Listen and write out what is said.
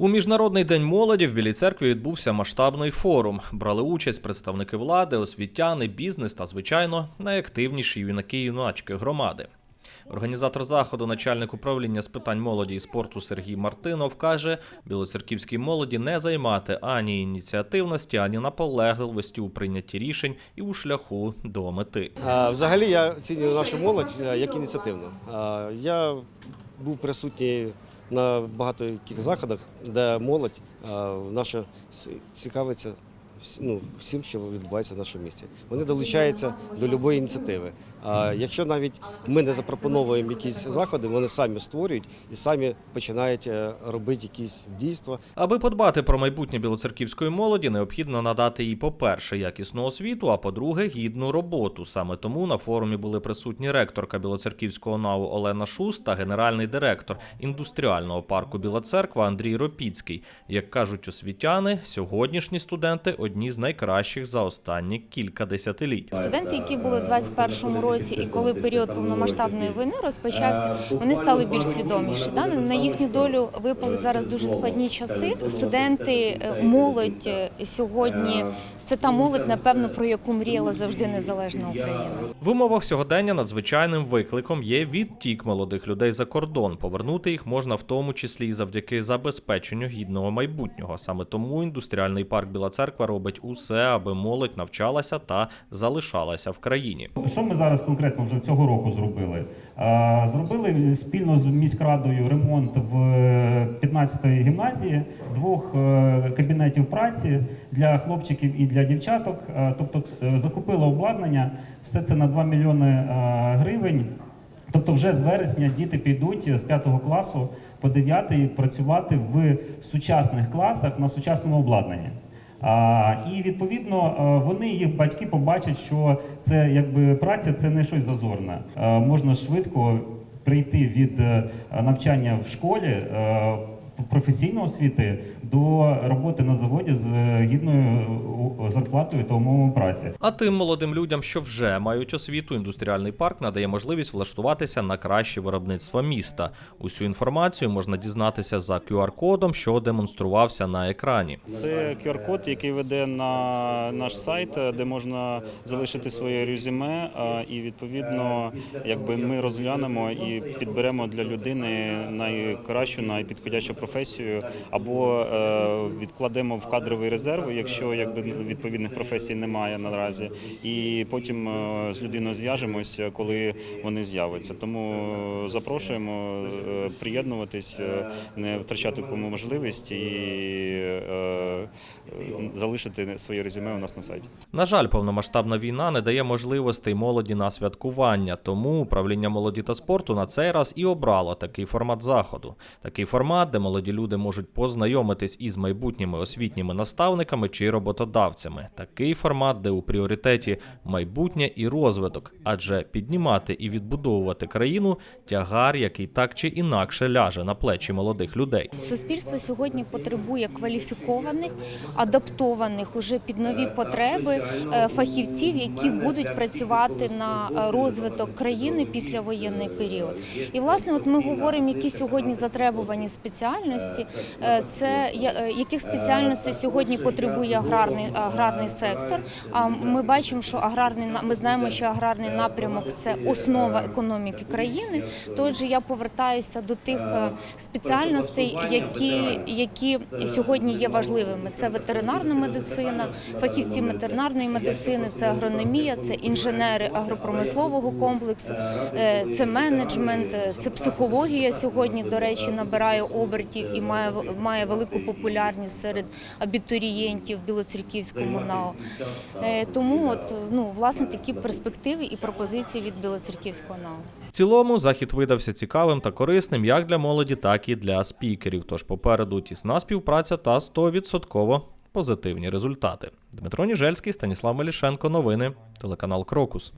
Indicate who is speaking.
Speaker 1: У міжнародний день молоді в Білій церкві відбувся масштабний форум. Брали участь представники влади, освітяни, бізнес та, звичайно, найактивніші юнаки юначки громади. Організатор заходу, начальник управління з питань молоді і спорту Сергій Мартинов каже, білоцерківській молоді не займати ані ініціативності, ані наполегливості у прийнятті рішень і у шляху до мети.
Speaker 2: Взагалі я оцінюю нашу молодь е, як ініціативну. Я був присутній на багато яких заходах, де молодь наша цікавиться ну, всім, що відбувається в нашому місті. Вони долучаються до будь-якої ініціативи. А якщо навіть ми не запропоновуємо якісь заходи, вони самі створюють і самі починають е, робити якісь дійства.
Speaker 1: Аби подбати про майбутнє білоцерківської молоді, необхідно надати їй, по-перше, якісну освіту, а по-друге, гідну роботу. Саме тому на форумі були присутні ректорка Білоцерківського НАУ Олена Шус та генеральний директор індустріального парку Біла Церква Андрій Ропіцький. Як кажуть освітяни, сьогоднішні студенти одні з найкращих за останні кілька десятиліть.
Speaker 3: Студенти, які були в 21-му році, і коли період повномасштабної війни розпочався, вони стали більш свідоміші. Да? На їхню долю випали зараз дуже складні часи. Студенти, е, молодь е, сьогодні це та молодь, напевно, про яку мріяла завжди незалежна Україна.
Speaker 1: В умовах сьогодення надзвичайним викликом є відтік молодих людей за кордон. Повернути їх можна в тому числі і завдяки забезпеченню гідного майбутнього. Саме тому індустріальний парк Біла Церква робить усе, аби молодь навчалася та залишалася в країні.
Speaker 4: Що ми зараз конкретно вже цього року зробили? Е, Зробили спільно з міськрадою ремонт в 15-ї гімназії, двох е, кабінетів праці для хлопчиків і для дівчаток. Е, Тобто е, закупили обладнання, все це на 2 мільйони е, гривень. Тобто, вже з вересня діти підуть з 5 класу по 9 працювати в сучасних класах на сучасному обладнанні. І відповідно е, вони їх батьки побачать, що це якби праця це не щось зазорне. Е, Можна швидко прийти від е, навчання в школі. Е, Професійної освіти до роботи на заводі з гідною е, зарплатою та умовами праці.
Speaker 1: А тим молодим людям, що вже мають освіту, індустріальний парк надає можливість влаштуватися на краще виробництво міста. Усю інформацію можна дізнатися за QR-кодом, що демонструвався на екрані.
Speaker 5: Це QR-код, який веде на наш сайт, де можна залишити своє резюме, і відповідно, якби ми розглянемо і підберемо для людини найкращу, найпідходящу професію, або е, відкладемо в кадровий резерв, якщо якби відповідних професій немає наразі, і потім е, з людиною зв'яжемося, коли вони з'являться. Тому запрошуємо е, приєднуватись, не втрачати кому можливість і залишити своє резюме у нас на сайті.
Speaker 1: На жаль, повномасштабна війна не дає можливостей молоді на святкування, тому управління молоді та спорту на цей раз і обрало такий формат заходу. Такий формат, де молоді люди можуть познайомитись із майбутніми освітніми наставниками чи роботодавцями. Такий формат, де у пріоритеті майбутнє і розвиток, адже піднімати і відбудовувати країну тягар, який так чи інакше ляже на плечі молодих людей.
Speaker 3: Суспільство сьогодні потребує кваліфікованих, адаптованих уже під нові потреби е, фахівців, які будуть працювати на розвиток країни після воєнний період. І власне, от ми говоримо, які сьогодні затребувані спеціальності. Е, Це е, яких спеціальностей сьогодні потребує аграрний аграрний сектор. А ми бачимо, що аграрний ми знаємо, що аграрний напрямок це основа економіки країни. То отже, я повертаюся до тих е, спеціальностей, які, які сьогодні є важливими. Це ветеринарна медицина, фахівці ветеринарної медицини, це агрономія, це інженери агропромислового комплексу, е, це менеджмент, е, це психологія сьогодні, до речі, набирає обертів і має має велику популярність серед абітурієнтів Білоцерківському НАО. Е, Тому от ну власне такі перспективи і пропозиції від Білоцерківського НАО.
Speaker 1: В цілому захід видався цікавим та корисним як для молоді, так і для спікерів. Тож попереду тісна співпраця та 100% позитивні результати. Дмитро Ніжельський, Станіслав Мелішенко. Новини, телеканал Крокус.